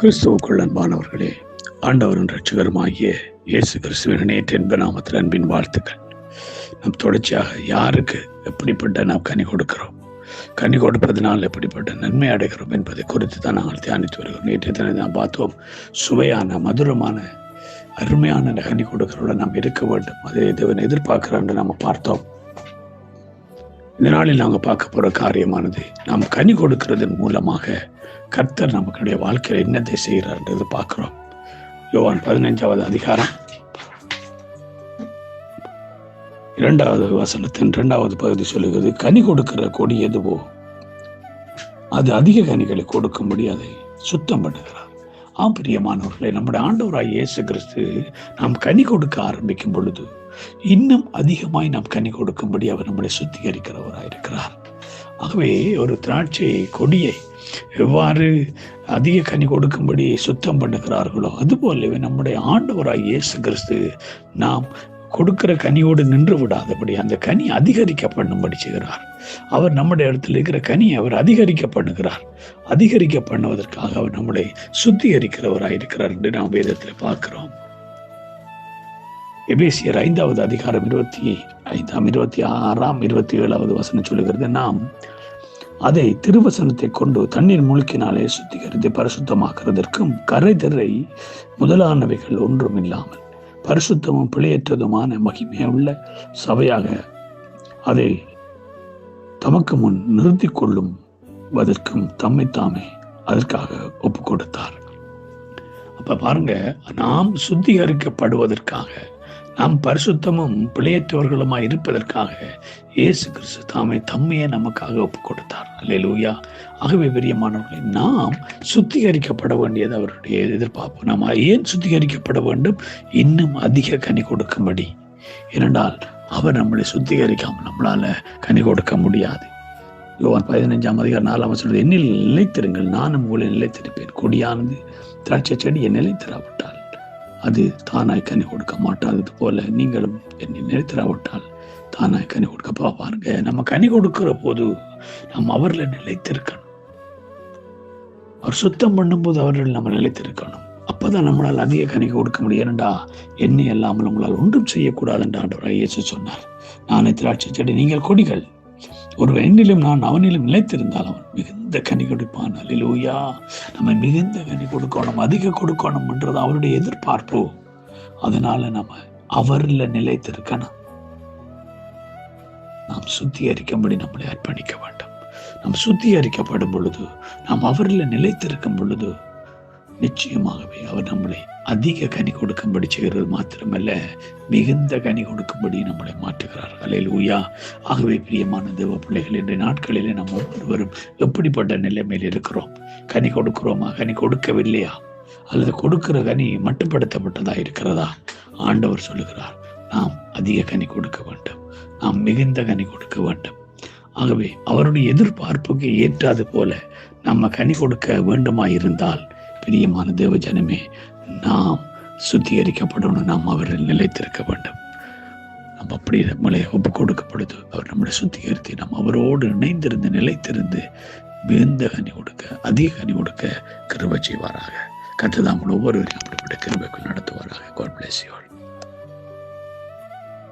கிறிஸ்துவுக்குள் அன்பானவர்களே ஆண்டவரின் ரட்சகருமாகிய இயேசு கிறிஸ்துவின் நேற்று என்ப நாமத்தில் அன்பின் வாழ்த்துக்கள். நம் தொடர்ச்சியாக யாருக்கு எப்படிப்பட்ட நாம் கனி கொடுக்கிறோம்? கனி கொடுப்பதனால் எப்படிப்பட்ட நன்மை அடைகிறோம் என்பதை குறித்து தான் நாங்கள் தியானித்து வருகிறோம். நேற்று தினம் நாம் பார்த்தோம். சுவையான மதுரமான அருமையான கனி கொடுக்கிறோட நாம் இருக்க வேண்டும். அதை தேவன் எதிர்பார்க்கிறான் என்று நாம் பார்த்தோம். இந்த நாளில் நாங்கள் பார்க்க போகிற காரியமானது நாம் கனி கொடுக்கிறதன் மூலமாக கர்த்தர் நமக்குடைய வாழ்க்கையில் என்னத்தை செய்கிறார்ன்றது பார்க்குறோம். யோவான் பதினைஞ்சாவது அதிகாரம். இரண்டாவது வசனத்தின் இரண்டாவது பகுதி சொல்லுகிறது கனி கொடுக்கிற கொடி எதுவோ அது அதிக கனிகளை கொடுக்கும்படி அதை சுத்தம் பண்ணுகிறார். ஆம் பிரியமானவர்களே நம்முடைய ஆண்டவராய் இயேசு கிறிஸ்து நாம் கனி கொடுக்க ஆரம்பிக்கும் பொழுது இன்னும் அதிகமாய் நாம் கனி கொடுக்கும்படி அவர் நம்மளை சுத்திகரிக்கிறவராயிருக்கிறார். ஆகவே ஒரு திராட்சை கொடியை எவ்வாறு அதிக கனி கொடுக்கும்படி சுத்தம் பண்ணுகிறார்களோ அதுபோலவே நம்முடைய ஆண்டவராய் இயேசு கிறிஸ்து நாம் கொடுக்கிற கனியோடு நின்று விடாதபடி அந்த கனி அதிகரிக்க பண்ணும்படி செய்கிறார். அவர் நம்முடைய இடத்துல இருக்கிற கனியை அவர் அதிகரிக்க பண்ணுகிறார் அதிகரிக்க பண்ணுவதற்காக அவர் நம்மளை சுத்திகரிக்கிறவராயிருக்கிறார் என்று நாம் வேதத்தில் பார்க்கிறோம். எபேசியர் ஐந்தாவது அதிகாரம் இருபத்தி ஐந்தாம் இருபத்தி ஆறாம் இருபத்தி ஏழாவது வசனம் சொல்லுகிறது நாம் அதை திருவசனத்தை கொண்டு தண்ணீர் முழுக்கினாலே சுத்திகரித்து பரிசுத்தமாக்குறதற்கும் கரை திரை முதலானவைகள் ஒன்றும் இல்லாமல் பரிசுத்தமும் பிழையற்றதுமான மகிமையுள்ள சபையாக அதை தமக்கு முன் நிறுத்தி கொள்ளும் அதற்கும் தம்மை தாமே அதற்காக ஒப்பு கொடுத்தார் அப்ப பாருங்க நாம் சுத்திகரிக்கப்படுவதற்காக நாம் பரிசுத்தமும் பிழையற்றவர்களுமாய் இருப்பதற்காக இயேசு கிறிஸ்து தாமே தம்மையே நமக்காக ஒப்பு கொடுத்தார் அல்லேலூயா. ஆகவே பிரியமானவர்களை நாம் சுத்திகரிக்கப்பட வேண்டியது அவருடைய எதிர்பார்ப்பு. நாம் ஏன் சுத்திகரிக்கப்பட வேண்டும்? இன்னும் அதிக கனி கொடுக்கும்படி. ஏனென்றால் அவர் நம்மளை சுத்திகரிக்காமல் நம்மளால கனி கொடுக்க முடியாது. யோவான் பதினஞ்சாம் அதிகாரம் நாலாம் சொல்றது என்னில் நிலைத்திருங்கள் நானும் உங்களை நிலைத்திருப்பேன். கொடியானது திராட்சை செடியை நிலைத்திராவன் அது தானாய் கனி கொடுக்க மாட்டாதது போல நீங்களும் என்னை நிலைத்திராவிட்டால் தானாய் கனி கொடுக்க பாருங்க. நம்ம கனி கொடுக்கிற போது நம்ம அவரில் நிலைத்திருக்கணும். அவர் சுத்தம் பண்ணும்போது அவர்கள் நம்ம நிலைத்திருக்கணும். அப்பதான் நம்மளால் அதிக கனி கொடுக்க முடியும். ஏனண்டா என்னை இல்லாமல் உங்களால் ஒன்றும் செய்யக்கூடாது என்று ஆண்டவராக இயேசு சொன்னார். நானே திராட்சை செடி நீங்கள் கொடிகள். ஒரு என்னிலும் நான் அவனிலும் நிலைத்திருந்தால் அவன் மிகுந்த கனி கொடுப்பான். அல்லூயா நம்ம மிகுந்த கனி கொடுக்கணும் அதிக கொடுக்கணும் என்றது அவருடைய எதிர்பார்ப்பு. அதனால நம்ம அவரில் நிலைத்திருக்கணும். நாம் சுத்திகரிக்கும்படி நம்மளை அர்ப்பணிக்க வேண்டும். நாம் சுத்திகரிக்கப்படும் பொழுது நாம் அவரில் நிலைத்திருக்கும் பொழுது நிச்சயமாகவே அவர் நம்மளை அதிக கனி கொடுக்கும்படி செய்கிறது மாத்திரமல்ல மிகுந்த கனி கொடுக்கும்படி நம்மளை மாற்றுகிறார். அலையில் ஊயா ஆகவே பிரியமான தேவ பிள்ளைகள் இன்றைய நாட்களிலே நம்ம ஒவ்வொருவரும் எப்படிப்பட்ட நிலைமையில் இருக்கிறோம்? கனி கொடுக்கிறோமா? கனி கொடுக்கவில்லையா? அல்லது கொடுக்கிற கனி மட்டுப்படுத்தப்பட்டதா இருக்கிறதா? ஆண்டவர் சொல்லுகிறார் நாம் அதிக கனி கொடுக்க வேண்டும். நாம் மிகுந்த கனி கொடுக்க வேண்டும். ஆகவே அவருடைய எதிர்பார்ப்புக்கு ஏற்றாது போல நம்ம கனி கொடுக்க வேண்டுமா இருந்தால் பிரியமான தேவ ஜனமே நாம் சுத்திகரிக்கப்படணும். நாம் அவரில் நிலைத்திருக்க வேண்டும். நம்ம அப்படி நம்மளை ஒப்பு கொடுக்கப்படுது அவர் நம்மளை சுத்திகரித்து நாம் அவரோடு இணைந்திருந்து நிலைத்திருந்து மிகுந்த கனி கொடுக்க அதிக கனி கொடுக்க கிருப செய்வாராக. கற்றுதான் ஒவ்வொருவரையும் அப்படிப்பட்ட கிருபைக்குள் நடத்துவாராக. God bless you